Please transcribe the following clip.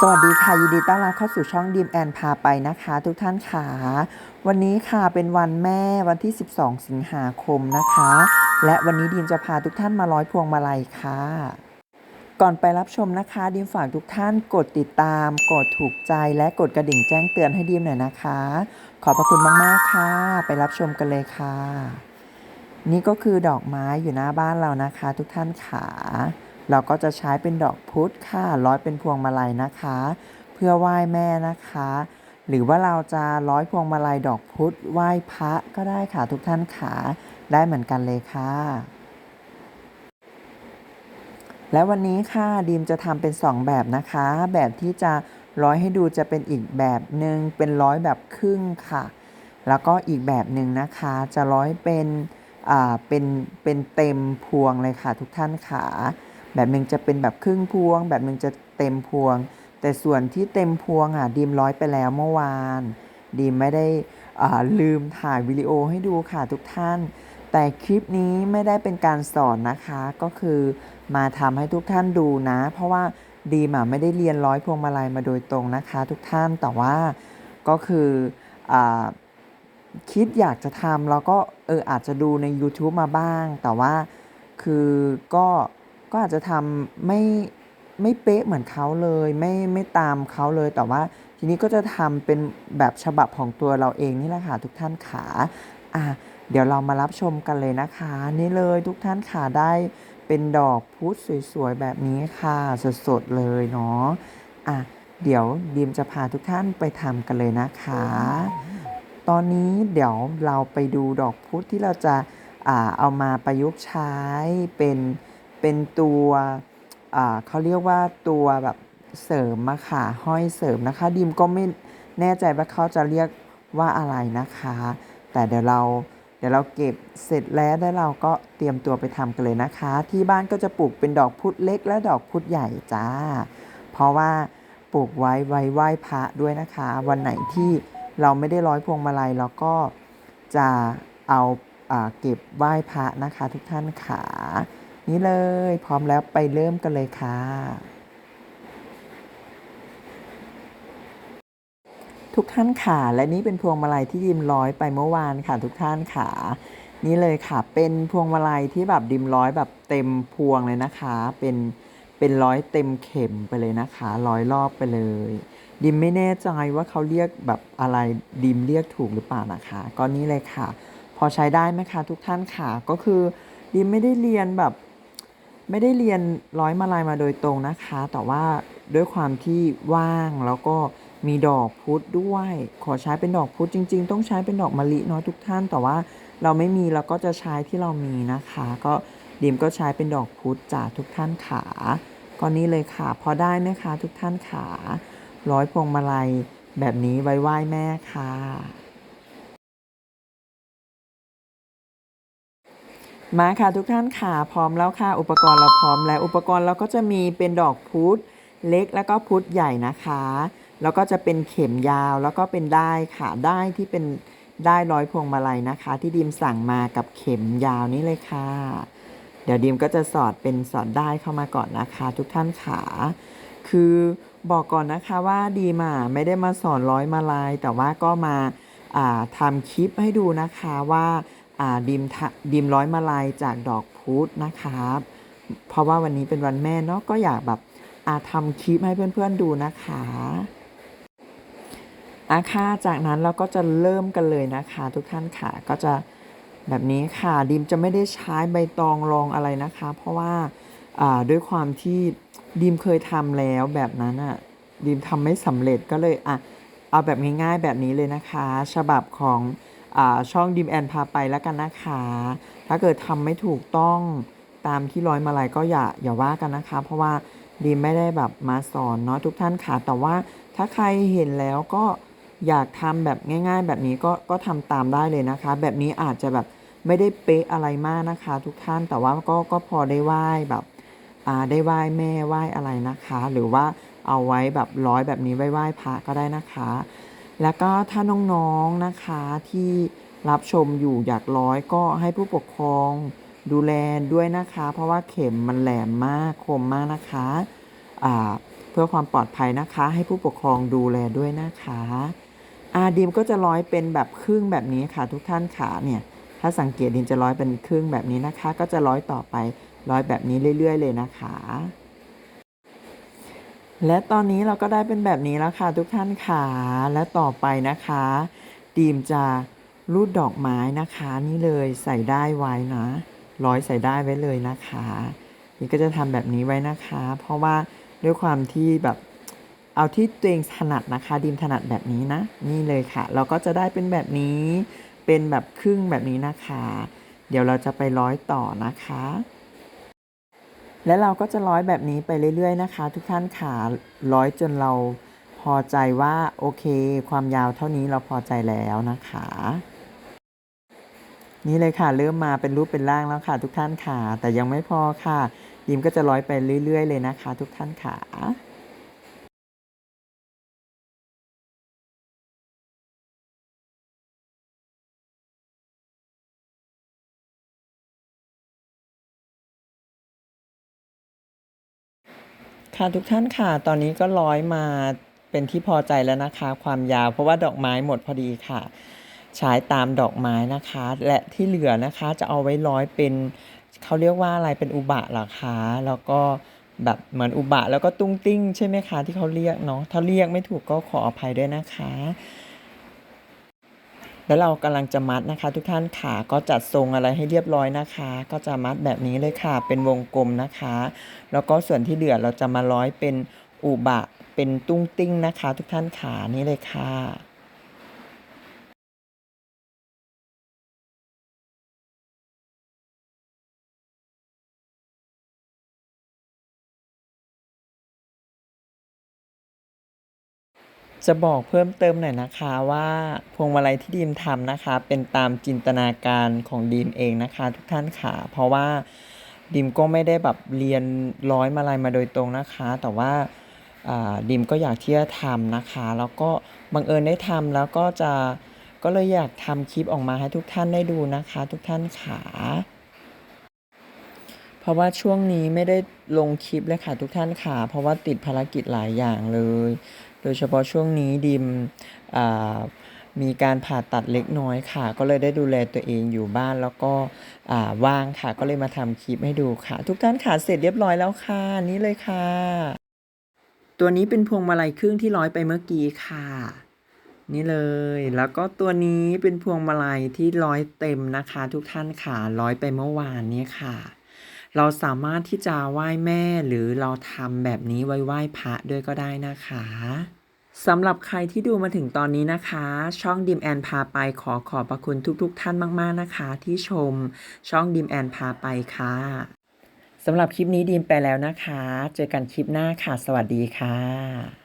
สวัสดีค่ะ ยินดีต้อนรับเข้าสู่ช่องดีมแอนพาไปนะคะ ทุกท่านค่ะ วันนี้ค่ะเป็นวันแม่วันที่ 12 สิงหาคมนะคะ และวันนี้ดีมจะพาทุกท่านมาร้อยพวงมาลัยค่ะ ก่อนไปรับชมนะคะ ดีมฝากทุกท่านกดติดตาม กดถูกใจและกดกระดิ่งแจ้งเตือนให้ดีมหน่อยนะคะ ขอบพระคุณมากๆค่ะ ไปรับชมกันเลยค่ะ นี่ก็คือดอกไม้อยู่หน้าบ้านเรานะคะ ทุกท่านขา เราก็จะใช้เป็นดอกพุธค่ะร้อยเป็นพวงมาลัยนะคะ เพื่อไหว้แม่นะคะ หรือว่าเราจะร้อยพวงมาลัยดอกพุธไหว้พระก็ได้ค่ะทุกท่านขาได้เหมือนกันเลยค่ะ และวันนี้ค่ะดีมจะทำเป็น 2 แบบนะคะ แบบที่จะร้อยให้ดูจะเป็นอีกแบบหนึ่งเป็นร้อยแบบครึ่งค่ะ แล้วก็อีกแบบหนึ่งนะคะ จะร้อยเป็นอ่าเป็นเป็นเต็มพวงเลยค่ะทุกท่านขา แบบหนึ่งจะเป็นแบบครึ่งพวง แบบหนึ่งจะเต็มพวง แต่ส่วนที่เต็มพวงอะดีมร้อยไปแล้วเมื่อวาน ดีมไม่ได้ลืมถ่ายวิดีโอให้ดูค่ะทุกท่าน แต่คลิปนี้ไม่ได้เป็นการสอนนะคะ ก็คือมาทำให้ทุกท่านดูนะ เพราะว่าดีมไม่ได้เรียนร้อยพวงมาลัยมาโดยตรงนะคะ ทุกท่าน แต่ว่าก็คืออคิดอยากจะทำแล้วก็เอออาจจะดูใน YouTube มาบ้าง แต่ว่าคือก็ ก็อาจจะทำไม่ไม่เป๊ะเหมือนเขาเลยไม่ไม่ตามเขาเลยแต่ว่าทีนี้ก็จะทำเป็นแบบฉบับของตัวเราเองนี่แหละค่ะทุกท่านขาอะเดี๋ยวเรามารับชมกันเลยนะคะ นี่เลยทุกท่านค่ะได้เป็นดอกพุธสวยๆแบบนี้ค่ะสดๆเลยเนาะอะเดี๋ยวดีมจะพาทุกท่านไปทำกันเลยนะคะ ตอนนี้เดี๋ยวเราไปดูดอกพุธที่เราจะอ่าเอามาประยุกต์ใช้เป็น เป็นตัวเขาเรียกว่าตัวแบบเสริมมาค่ะห้อยเสริมนะคะดีมก็ไม่แน่ใจว่าเขาจะเรียกว่าอะไรนะคะ แต่เดี๋ยวเราเดี๋ยวเราเก็บเสร็จแล้วแล้วเราก็เตรียมตัวไปทำกันเลยนะคะ ที่บ้านก็จะปลูกเป็นดอกพุธเล็กและดอกพุธใหญ่จ้า เพราะว่าปลูกไว้ไว้ไหว้พระด้วยนะคะ วันไหนที่เราไม่ได้ร้อยพวงมาลัยเราก็จะเอาอเก็บไหว้พระนะคะ ทุกท่านขา นี่เลย พร้อมแล้วไปเริ่มกันเลยค่ะ ทุกท่านค่ะ และนี่เป็นพวงมาลัยที่ดิมร้อยไปเมื่อวานค่ะทุกท่านค่ะ นี่เลยค่ะ เป็นพวงมาลัยที่แบบดิมร้อยแบบเต็มพวงเลยนะคะ เป็นเป็นร้อยเต็มเข็มไปเลยนะคะร้อยรอบไปเลย ดิมไม่แน่ใจว่าเขาเรียกแบบอะไรดิมเรียกถูกหรือเปล่านะคะ ก็นี่เลยค่ะ พอใช้ได้ไหมคะ ทุกท่านค่ะก็คือดิมไม่ได้เรียนแบบ ไม่ได้เรียนร้อยมาลายมาโดยตรงนะคะ แต่ว่าด้วยความที่ว่างแล้วก็มีดอกพุธด้วย ขอใช้เป็นดอกพุธจริง ๆ ต้องใช้เป็นดอกมะลิเนาะทุกท่าน แต่ว่าเราไม่มีเราก็จะใช้ที่เรามีนะคะ ก็ดิมก็ใช้เป็นดอกพุธจากทุกท่านขาก็นี่เลยค่ะ พอได้ไหมคะทุกท่านขาร้อยพวงมาลัยแบบนี้ไว้ไหว้แม่ค่ะ มาค่ะทุกท่านค่ะพร้อมแล้วค่ะ อุปกรณ์เราพร้อมแล้ว อุปกรณ์เราก็จะมีเป็นดอกพุธเล็กแล้วก็พุธใหญ่นะคะ แล้วก็จะเป็นเข็มยาวแล้วก็เป็นได้ค่ะได้ที่เป็นได้ร้อยพวงมาลัยนะคะ ที่ดีมสั่งมากับเข็มยาวนี้เลยค่ะ เดี๋ยวดีมก็จะสอดเป็นสอดได้เข้ามาก่อนนะคะ ทุกท่านขาคือบอกก่อนนะคะว่าดีมอะไม่ได้มาสอนร้อยมาลาย แต่ว่าก็มาาทำคลิปให้ดูนะคะว่า ดิมทะดิมร้อยมาลายจากดอกพุธนะครับ เพราะว่าวันนี้เป็นวันแม่เนาะก็อยากแบบอาทำคลิปให้เพื่อนๆดูนะคะอาค่ะจากนั้นเราก็จะเริ่มกันเลยนะคะ ทุกท่านค่ะก็จะแบบนี้ค่ะดิมจะไม่ได้ใช้ใบตองรองอะไรนะคะ เพราะว่าด้วยความที่ดิมเคยทำแล้วแบบนั้นอะดิมทำไม่สำเร็จก็เลยอะเอาแบบง่ายๆแบบนี้เลยนะคะ ฉบับของ ช่องดิมแอนพาไปแล้วกันนะคะ ถ้าเกิดทำไม่ถูกต้องตามที่ร้อยมาลัยก็อย่าอย่าว่ากันนะคะ เพราะว่าดีมไม่ได้แบบมาสอนเนาะทุกท่านค่ะ แต่ว่าถ้าใครเห็นแล้วก็อยากทำแบบง่าย ๆ แบบนี้ก็ก็ทำตามได้เลยนะคะ แบบนี้อาจจะแบบไม่ได้เป๊ะอะไรมากนะคะ ทุกท่านแต่ว่าก็ก็พอได้ไหว้แบบอ่าได้ไหว้แม่ไหว้อะไรนะคะ หรือว่าเอาไว้แบบร้อยแบบนี้ไหว้ไหว้พระก็ได้นะคะ แล้วก็ถ้าน้องๆนะคะที่รับชมอยู่อยากร้อยก็ให้ผู้ปกครองดูแลด้วยนะคะ เพราะว่าเข็มมันแหลมมากคมมากนะคะเพื่อความปลอดภัยนะคะ ให้ผู้ปกครองดูแลด้วยนะคะอาดีมก็จะร้อยเป็นแบบครึ่งแบบนี้ค่ะ ทุกท่านขาเนี่ยถ้าสังเกตดิมจะร้อยเป็นครึ่งแบบนี้นะคะ ก็จะร้อยต่อไปร้อยแบบนี้เรื่อย ๆ เลยนะคะ และตอนนี้เราก็ได้เป็นแบบนี้แล้วค่ะทุกท่านขาและต่อไปนะคะดีมจะรูดดอกไม้นะคะนี่เลยใส่ได้ไว้นะ ร้อยใส่ได้ไว้เลยนะคะ นี่ก็จะทำแบบนี้ไว้นะคะ เพราะว่าด้วยความที่แบบเอาที่ตัวเองถนัดนะคะ ดีมถนัดแบบนี้นะ นี่เลยค่ะ เราก็จะได้เป็นแบบนี้เป็นแบบครึ่งแบบนี้นะคะ เดี๋ยวเราจะไปร้อยต่อนะคะ และเราก็จะร้อยแบบนี้ไปเรื่อยๆนะคะ ทุกท่านขาร้อยจนเราพอใจว่าโอเค ความยาวเท่านี้เราพอใจแล้วนะคะ นี่เลยค่ะเริ่มมาเป็นรูปเป็นร่างแล้วค่ะ ทุกท่านค่ะแต่ยังไม่พอค่ะ ยิมก็จะร้อยไปเรื่อย ๆ เลยนะคะ ทุกท่านค่ะ ค่ะทุกท่านค่ะ ตอนนี้ก็ร้อยมาเป็นที่พอใจแล้วนะคะ ความยาวเพราะว่าดอกไม้หมดพอดีค่ะ ใช้ตามดอกไม้นะคะ และที่เหลือนะคะจะเอาไว้ร้อยเป็นเขาเรียกว่าอะไรเป็นอุบะหรอคะแล้วก็แบบเหมือนอุบะแล้วก็ตุ้งติ้งใช่ไหมคะที่เขาเรียกเนาะถ้าเรียกไม่ถูกก็ขออภัยด้วยนะคะ แล้วเรากำลังจะมัดนะคะ ทุกท่านขาก็จัดทรงอะไรให้เรียบร้อยนะคะ ก็จะมัดแบบนี้เลยค่ะ เป็นวงกลมนะคะ แล้วก็ส่วนที่เหลือเราจะมาร้อยเป็นอุบะเป็นตุ้งติ้งนะคะ ทุกท่านขานี่เลยค่ะ จะบอกเพิ่มเติมหน่อยนะคะว่าพวงมาลัยที่ดีมทำนะคะ เป็นตามจินตนาการของดีมเองนะคะ ทุกท่านค่ะ เพราะว่าดีมก็ไม่ได้แบบเรียนร้อยมาลัยมาโดยตรงนะคะ แต่ว่าดีมก็อยากที่จะทำนะคะ แล้วก็บังเอิญได้ทำแล้วก็จะก็เลยอยากทำคลิปออกมาให้ทุกท่านได้ดูนะคะ ทุกท่านค่ะเพราะว่าช่วงนี้ไม่ได้ลงคลิปเลยค่ะทุกท่านค่ะเพราะว่าติดภารกิจหลายอย่างเลย โดยเฉพาะช่วงนี้ดิมมีการผ่าตัดเล็กน้อยค่ะ ก็เลยได้ดูแลตัวเองอยู่บ้านแล้วก็ว่างค่ะ ก็เลยมาทำคลิปให้ดูค่ะ ทุกท่านค่ะเสร็จเรียบร้อยแล้วค่ะ นี่เลยค่ะ ตัวนี้เป็นพวงมาลัยครึ่งที่ร้อยไปเมื่อกี้ค่ะ นี่เลย แล้วก็ตัวนี้เป็นพวงมาลัยที่ร้อยเต็มนะคะ ทุกท่านค่ะร้อยไปเมื่อวานนี้ค่ะ เราสามารถที่จะไหว้แม่หรือเราทำแบบนี้ไว้ไหว้พระด้วยก็ได้นะคะสำหรับใครที่ดูมาถึงตอนนี้นะคะ ช่องดิมแอนพาไปขอขอบพระคุณทุกๆทท่านมาก ๆนะคะ ที่ชมช่องดิมแอนพาไปค่ะสำหรับคลิปนี้ดิมไปแล้วนะคะ เจอกันคลิปหน้าค่ะ สวัสดีค่ะ